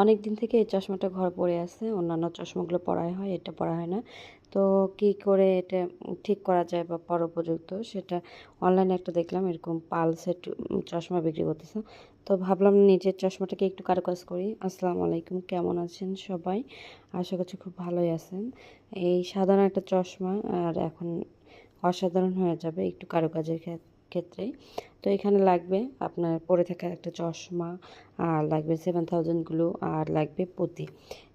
অনেক দিন থেকে এই চশমাটা ঘরে পড়ে আছে, অন্যান্য চশমাগুলো পরাই হয়, এটা পরা হয় না। তো কি করে এটা ঠিক করা যায় বা পর উপযুক্ত সেটা অনলাইনে একটা দেখলাম, এরকম পালসের চশমা বিক্রি করতেছে। তো ভাবলাম নিজের চশমাটাকে একটু কারুকাজ করি। আসসালামু আলাইকুম, কেমন আছেন সবাই? আশা করছি খুব ভালোই আছেন। এই সাধারণ একটা চশমা, আর এখন অসাধারণ হয়ে যাবে একটু কারুকাজের ক্ষেত্রে। তো এখানে লাগবে আপনার পরে থাকা একটা চশমা, আর লাগবে সেভেন থাউজেন্ডগুলো আর লাগবে পুঁতি।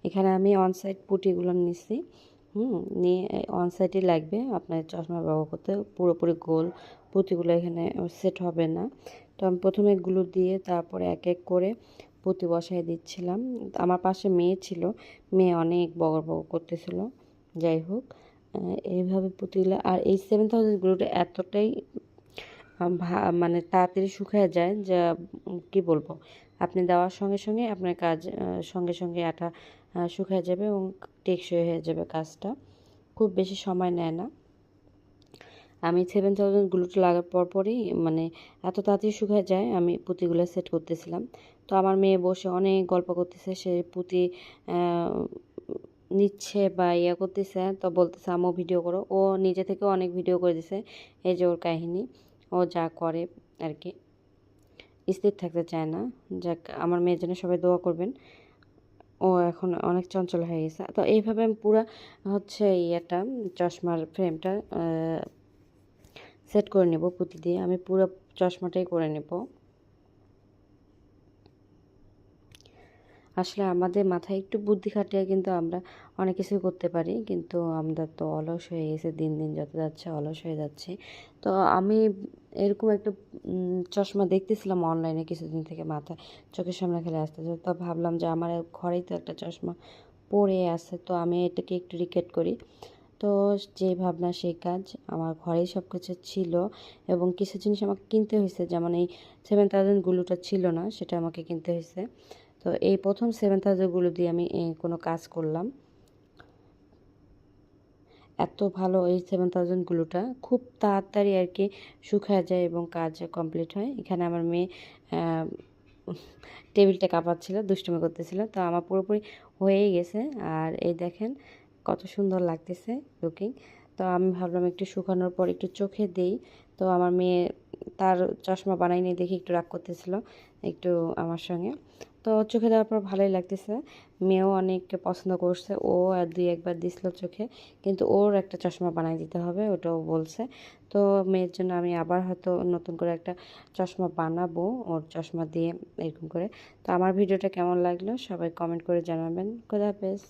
এখানে আমি অনসাইড পুঁটিগুলো নিছি। হুম, নিয়ে অনসাইডই লাগবে আপনার চশমা ব্যবহার করতে। পুরোপুরি গোল, পুঁতিগুলো এখানে সেট হবে না। তো আমি প্রথমে গুলো দিয়ে তারপরে এক এক করে পুঁতি বসাই দিচ্ছিলাম। আমার পাশে মেয়ে ছিল। মেয়ে অনেক বগর বগর করতেছিল। যাই হোক এইভাবে পুঁতিগুলো, আর এই সেভেন থাউজেন্ডগুলোটা এতটাই মানে তাড়াতাড়ি শুকিয়ে যায়, যা কি বলব? আপনি দেওয়ার সঙ্গে সঙ্গে আপনার কাজ সঙ্গে সঙ্গে আটা শুকিয়ে যাবে এবং টেকসই হয়ে যাবে কাজটা। খুব বেশি সময় নেয় না। আমি সেভেন থাউজেন্ড গ্লুটো লাগার পর পরই মানে এত তাড়াতাড়ি শুকিয়ে যায়, আমি পুঁতিগুলো সেট করতেছিলাম। তো আমার মেয়ে বসে অনেক গল্প করতেছে, সে পুঁতি নিচ্ছে বা ইয়ে করতেছে, তো বলতেছে আমও ভিডিও করো। ও নিজে থেকে অনেক ভিডিও করে দিছে, এই যে ওর কাহিনী। ও যা করে আর কি স্থির থাকতে চায় না। যাক, আমার মেয়ের জন্য সবাই দোয়া করবেন। ও এখন অনেক চঞ্চল হয়ে গেছে। তো এইভাবে আমি পুরো হচ্ছে ইয়েটা, চশমার ফ্রেমটা সেট করে নেব পুঁতি দিয়ে। আমি পুরো চশমাটাই করে নেব। আসলে আমাদের মাথায় একটু বুদ্ধি খাটিয়ে কিন্তু আমরা অনেক কিছু করতে পারি, কিন্তু আমরা তো অলস হয়ে গেছে দিন দিন, যত যাচ্ছে অলস হয়ে যাচ্ছে। তো আমি এরকম একটা চশমা দেখতেছিলাম অনলাইনে কিছুদিন থেকে মাথায়, চোখের সামনে খেলে আসতে তো ভাবলাম যে আমার ঘরেই তো একটা চশমা পরে আছে, তো আমি এটাকে একটু রিকেট করি। তো যে ভাবনা, সেই কাজ আমার ঘরেই সব কিছু ছিল এবং কিছু জিনিস আমাকে কিনতে হয়েছে। যেমন এই সেভেন থাউজেন্ড গুলোটা ছিল না, সেটা আমাকে কিনতে হয়েছে। তো এই প্রথম সেভেন থাউজেন্ডগুলো দিয়ে আমি কোনো কাজ করলাম। এত ভালো এই সেভেন থাউজেন্ডগুলোটা খুব তাড়াতাড়ি আর কি শুকায় যায় এবং কাজ কমপ্লিট হয়। এখানে আমার মেয়ে টেবিলটা কাঁপাচ্ছিল, দুষ্টুমি করতেছিল। তো আমার পুরোপুরি হয়েই গেছে। আর এই দেখেন কত সুন্দর লাগতেছে লুকিং তো আমি ভাবলাম একটু শুকানোর পর একটু চোখে দেই। তো আমার মেয়ে তার চশমা বানাই নিয়ে দেখে একটু রাগ করতেছিল একটু আমার সঙ্গে। তো চোখে দেওয়ার পর ভালোই লাগতেছে। মেয়েও অনেক পছন্দ করছে। ও আর দুই একবার দিছিল চোখে। কিন্তু ওর একটা চশমা বানাই দিতে হবে, ওটাও বলছে। তো মেয়ের জন্য আমি আবার হয়তো নতুন করে একটা চশমা বানাবো, ওর চশমা দিয়ে এরকম করে। তো আমার ভিডিওটা কেমন লাগল সবাই কমেন্ট করে জানাবেন। খোদা হাফেজ।